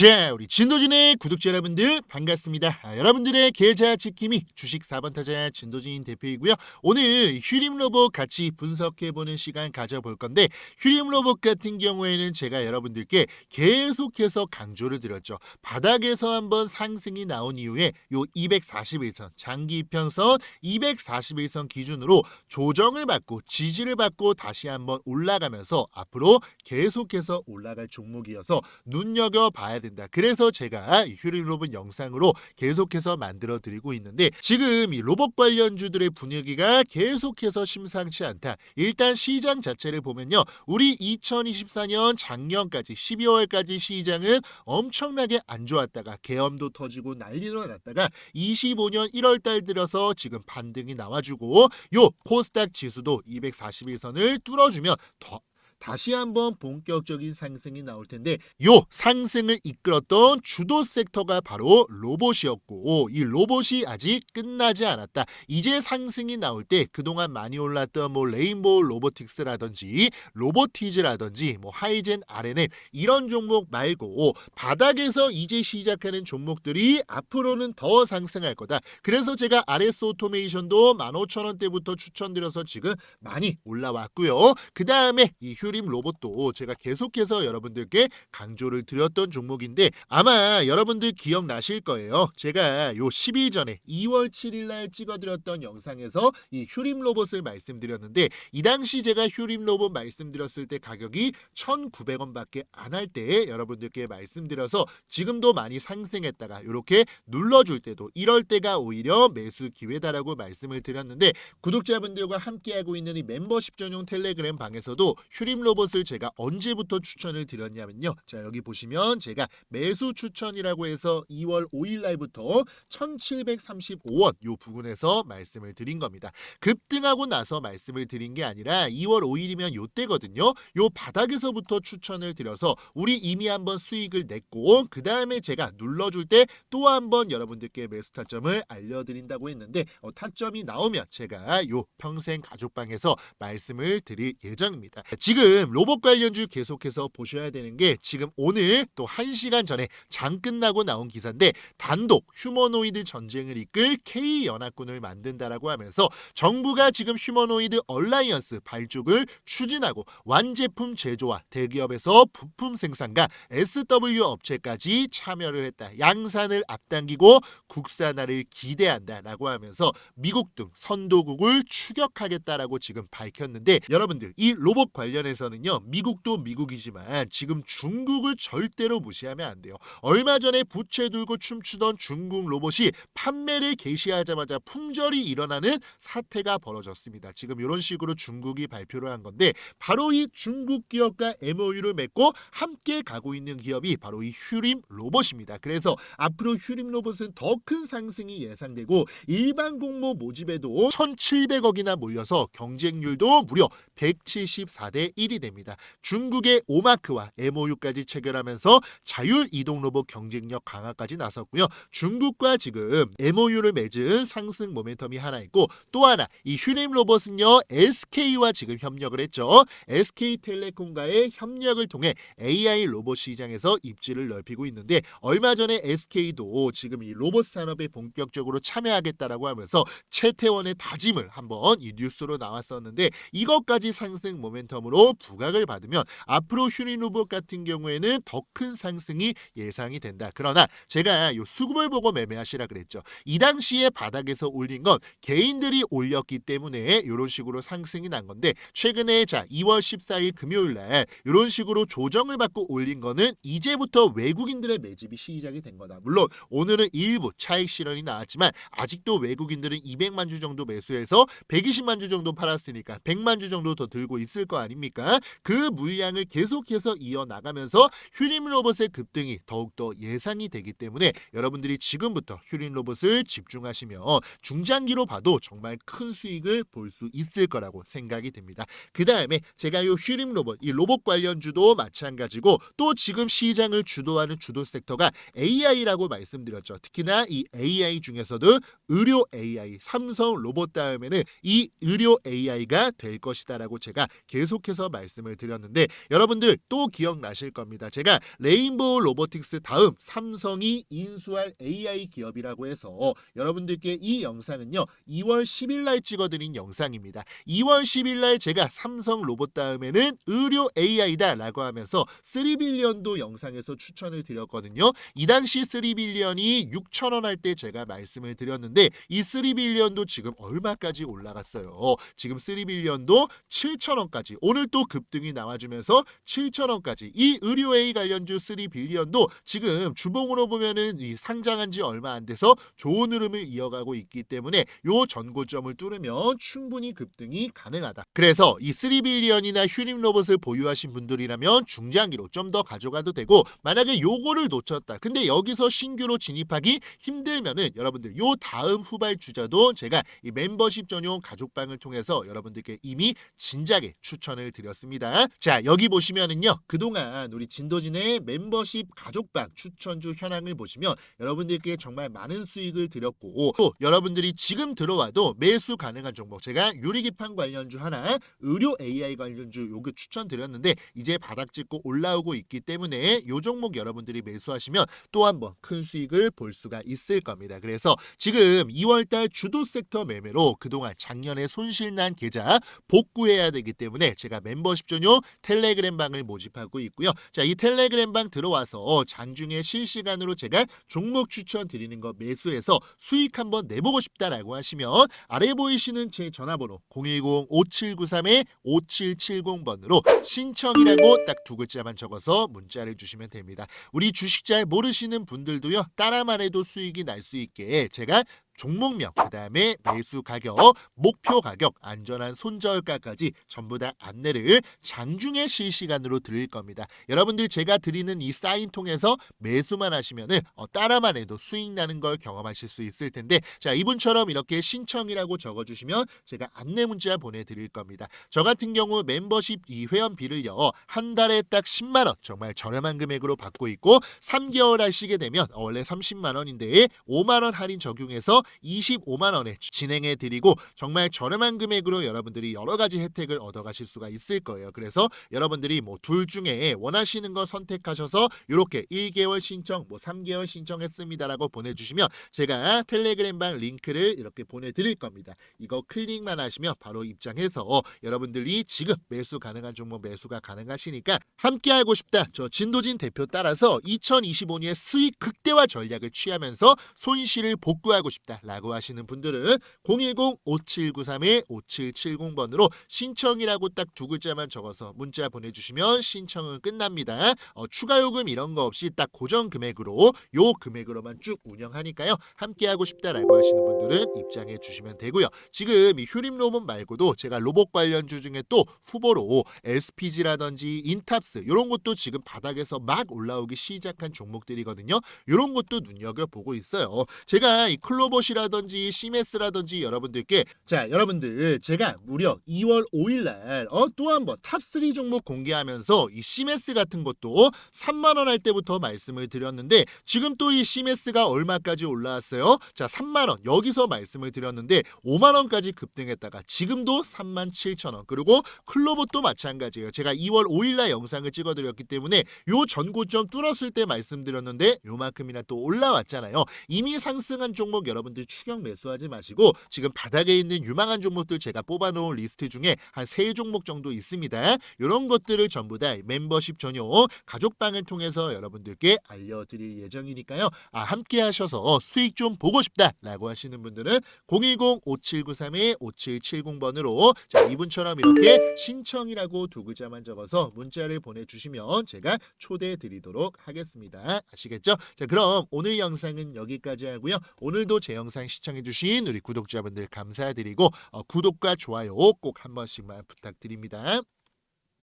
자, 우리 진도진의 구독자 여러분들 반갑습니다. 아, 여러분들의 계좌 지킴이 주식 4번 타자 진도진 대표이고요. 오늘 휴림 로봇 같이 분석해 보는 시간 가져볼 건데 휴림 로봇 같은 경우에는 제가 여러분들께 계속해서 강조를 드렸죠. 바닥에서 한번 상승이 나온 이후에 요 241선 장기 이평선 241선 기준으로 조정을 받고 지지를 받고 다시 한번 올라가면서 앞으로 계속해서 올라갈 종목이어서 눈여겨 봐야 된다. 그래서 제가 이 휴림 로봇 영상으로 계속해서 만들어 드리고 있는데 지금 이 로봇 관련주들의 분위기가 계속해서 심상치 않다. 일단 시장 자체를 보면요. 우리 2024년 작년까지 12월까지 시장은 엄청나게 안 좋았다가 계엄도 터지고 난리가 났다가 25년 1월 달 들어서 지금 반등이 나와주고 요 코스닥 지수도 241선을 뚫어주면 더 다시 한번 본격적인 상승이 나올 텐데 요 상승을 이끌었던 주도 섹터가 바로 로봇이었고 이 로봇이 아직 끝나지 않았다. 이제 상승이 나올 때 그동안 많이 올랐던 뭐 레인보우 로보틱스라든지 로보티즈라든지 뭐 하이젠 RNM 이런 종목 말고 바닥에서 이제 시작하는 종목들이 앞으로는 더 상승할 거다. 그래서 제가 RS 오토메이션도 15,000원대부터 추천드려서 지금 많이 올라왔고요. 그 다음에 이 휴림 로봇도 제가 계속해서 여러분들께 강조를 드렸던 종목인데 아마 여러분들 기억나실 거예요. 제가 요 10일 전에 2월 7일 날 찍어드렸던 영상에서 이 휴림 로봇을 말씀드렸는데 이 당시 제가 휴림 로봇 말씀드렸을 때 가격이 1,900원밖에 안 할 때 여러분들께 말씀드려서 지금도 많이 상승했다가 이렇게 눌러줄 때도 이럴 때가 오히려 매수 기회다라고 말씀을 드렸는데 구독자분들과 함께하고 있는 이 멤버십 전용 텔레그램 방에서도 휴림 로봇을 제가 언제부터 추천을 드렸냐면요. 자 여기 보시면 제가 매수 추천이라고 해서 2월 5일 날부터 1735원 요 부분에서 말씀을 드린 겁니다. 급등하고 나서 말씀을 드린 게 아니라 2월 5일이면 요때거든요. 요 바닥에서부터 추천을 드려서 우리 이미 한번 수익을 냈고 그 다음에 제가 눌러줄 때 또 한번 여러분들께 매수 타점을 알려드린다고 했는데 어, 타점이 나오면 제가 요 평생 가족방에서 말씀을 드릴 예정입니다. 지금 로봇 관련주 계속해서 보셔야 되는 게 지금 오늘 또 1시간 전에 장 끝나고 나온 기사인데 단독 휴머노이드 전쟁을 이끌 K연합군을 만든다라고 하면서 정부가 지금 휴머노이드 얼라이언스 발족을 추진하고 완제품 제조와 대기업에서 부품 생산과 SW 업체까지 참여를 했다. 양산을 앞당기고 국산화를 기대한다라고 하면서 미국 등 선도국을 추격하겠다라고 지금 밝혔는데 여러분들 이 로봇 관련해서 는요. 미국도 미국이지만 지금 중국을 절대로 무시하면 안 돼요. 얼마 전에 부채 들고 춤추던 중국 로봇이 판매를 개시하자마자 품절이 일어나는 사태가 벌어졌습니다. 지금 이런 식으로 중국이 발표를 한 건데 바로 이 중국 기업과 MOU를 맺고 함께 가고 있는 기업이 바로 이 휴림 로봇입니다. 그래서 앞으로 휴림 로봇은 더 큰 상승이 예상되고 일반 공모 모집에도 1,700억이나 몰려서 경쟁률도 무려 174대 1이 됩니다. 중국의 오마크와 MOU까지 체결하면서 자율 이동 로봇 경쟁력 강화까지 나섰고요. 중국과 지금 MOU를 맺은 상승 모멘텀이 하나 있고 또 하나 이 휴림 로봇은요 SK와 지금 협력을 했죠. SK텔레콤과의 협력을 통해 AI 로봇 시장에서 입지를 넓히고 있는데 얼마 전에 SK도 지금 이 로봇 산업에 본격적으로 참여하겠다라고 하면서 채태원의 다짐을 한번 이 뉴스로 나왔었는데 이것까지 상승 모멘텀으로 부각을 받으면 앞으로 휴림 로봇 같은 경우에는 더 큰 상승이 예상이 된다. 그러나 제가 요 수급을 보고 매매하시라 그랬죠. 이 당시에 바닥에서 올린 건 개인들이 올렸기 때문에 이런 식으로 상승이 난 건데 최근에 자 2월 14일 금요일 날 이런 식으로 조정을 받고 올린 거는 이제부터 외국인들의 매집이 시작이 된 거다. 물론 오늘은 일부 차익 실현이 나왔지만 아직도 외국인들은 200만 주 정도 매수해서 120만 주 정도 팔았으니까 100만 주 정도 더 들고 있을 거 아닙 니까? 그 물량을 계속해서 이어 나가면서 휴림 로봇의 급등이 더욱더 예상이 되기 때문에 여러분들이 지금부터 휴림 로봇을 집중하시면 중장기로 봐도 정말 큰 수익을 볼 수 있을 거라고 생각이 됩니다. 그 다음에 제가 이 휴림 로봇, 이 로봇 관련주도 마찬가지고 또 지금 시장을 주도하는 주도 섹터가 AI라고 말씀드렸죠. 특히나 이 AI 중에서도 의료 AI, 삼성 로봇 다음에는 이 의료 AI가 될 것이다라고 제가 계속해서 말씀을 드렸는데 여러분들 또 기억나실 겁니다. 제가 레인보우 로보틱스 다음 삼성이 인수할 AI 기업이라고 해서 여러분들께 이 영상은요 2월 10일 날 찍어드린 영상입니다. 2월 10일 날 제가 삼성 로봇 다음에는 의료 AI다 라고 하면서 3빌리언도 영상에서 추천을 드렸거든요. 이 당시 3빌리언이 6천원 할 때 제가 말씀을 드렸는데 이 3빌리언도 지금 얼마까지 올라갔어요. 지금 3빌리언도 7천원까지 오늘 또 급등이 나와주면서 7천원까지 이 의료 A 관련주 3빌리언도 지금 주봉으로 보면은 이 상장한 지 얼마 안 돼서 좋은 흐름을 이어가고 있기 때문에 요 전고점을 뚫으면 충분히 급등이 가능하다. 그래서 이 3빌리언이나 휴림 로봇을 보유하신 분들이라면 중장기로 좀 더 가져가도 되고 만약에 요거를 놓쳤다. 근데 여기서 신규로 진입하기 힘들면은 여러분들 요 다음 후발 주자도 제가 이 멤버십 전용 가족방을 통해서 여러분들께 이미 진작에 추천을 드렸 습니다. 자 여기 보시면은요 그동안 우리 진도진의 멤버십 가족방 추천주 현황을 보시면 여러분들께 정말 많은 수익을 드렸고 또 여러분들이 지금 들어와도 매수 가능한 종목 제가 유리기판 관련주 하나 의료 AI 관련주 요거 추천드렸는데 이제 바닥 찍고 올라오고 있기 때문에 요 종목 여러분들이 매수하시면 또 한번 큰 수익을 볼 수가 있을 겁니다. 그래서 지금 2월달 주도 섹터 매매로 그동안 작년에 손실난 계좌 복구해야 되기 때문에 제가 멤버 십 전용 텔레그램 방을 모집하고 있고요. 자, 이 텔레그램 방 들어와서 장중에 실시간으로 제가 종목 추천 드리는 거 매수해서 수익 한번 내보고 싶다라고 하시면 아래 보이시는 제 전화번호 010-5793-5770번으로 신청이라고 딱 두 글자만 적어서 문자를 주시면 됩니다. 우리 주식 잘 모르시는 분들도요. 따라만 해도 수익이 날 수 있게 제가 종목명, 그 다음에 매수 가격, 목표 가격, 안전한 손절가까지 전부 다 안내를 장중에 실시간으로 드릴 겁니다. 여러분들 제가 드리는 이 사인 통해서 매수만 하시면은 어, 따라만 해도 수익 나는 걸 경험하실 수 있을 텐데 자 이분처럼 이렇게 신청이라고 적어주시면 제가 안내 문자 보내드릴 겁니다. 저 같은 경우 멤버십 이 회원비를요 한 달에 딱 10만 원 정말 저렴한 금액으로 받고 있고 3개월 하시게 되면 어, 원래 30만 원인데 5만 원 할인 적용해서 25만 원에 진행해 드리고 정말 저렴한 금액으로 여러분들이 여러 가지 혜택을 얻어 가실 수가 있을 거예요. 그래서 여러분들이 뭐 둘 중에 원하시는 거 선택하셔서 이렇게 1개월 신청, 뭐 3개월 신청했습니다라고 보내 주시면 제가 텔레그램방 링크를 이렇게 보내 드릴 겁니다. 이거 클릭만 하시면 바로 입장해서 여러분들이 지금 매수 가능한 종목 매수가 가능하시니까 함께 알고 싶다. 저 진도진 대표 따라서 2025년의 수익 극대화 전략을 취하면서 손실을 복구하고 싶다. 라고 하시는 분들은 010-5793-5770번으로 신청이라고 딱 두 글자만 적어서 문자 보내주시면 신청은 끝납니다. 어, 추가 요금 이런 거 없이 딱 고정 금액으로 요 금액으로만 쭉 운영하니까요. 함께하고 싶다라고 하시는 분들은 입장해 주시면 되고요. 지금 이 휴림 로봇 말고도 제가 로봇 관련주 중에 또 후보로 SPG라든지 인탑스 이런 것도 지금 바닥에서 막 올라오기 시작한 종목들이거든요. 이런 것도 눈여겨 보고 있어요. 제가 이 클로봇이 라든지 시메스라든지 여러분들께 자 여러분들 제가 무려 2월 5일날 어, 또 한번 탑3 종목 공개하면서 이 시메스 같은 것도 3만 원 할 때부터 말씀을 드렸는데 지금 또 이 시메스가 얼마까지 올라왔어요? 자 3만 원 여기서 말씀을 드렸는데 5만 원까지 급등했다가 지금도 3만 7천 원 그리고 클로봇도 마찬가지예요. 제가 2월 5일날 영상을 찍어드렸기 때문에 요 전고점 뚫었을 때 말씀드렸는데 요만큼이나 또 올라왔잖아요. 이미 상승한 종목 여러분 들 추격 매수하지 마시고 지금 바닥에 있는 유망한 종목들 제가 뽑아놓은 리스트 중에 한 세 종목 정도 있습니다. 이런 것들을 전부 다 멤버십 전용 가족방을 통해서 여러분들께 알려드릴 예정이니까요. 아, 함께 하셔서 수익 좀 보고 싶다라고 하시는 분들은 010-5793-5770번으로 자, 이분처럼 이렇게 신청이라고 두 글자만 적어서 문자를 보내주시면 제가 초대해 드리도록 하겠습니다. 아시겠죠? 자, 그럼 오늘 영상은 여기까지 하고요. 오늘도 제 영상 시청해주신 우리 구독자분들 감사드리고 어, 구독과 좋아요 꼭 한 번씩만 부탁드립니다.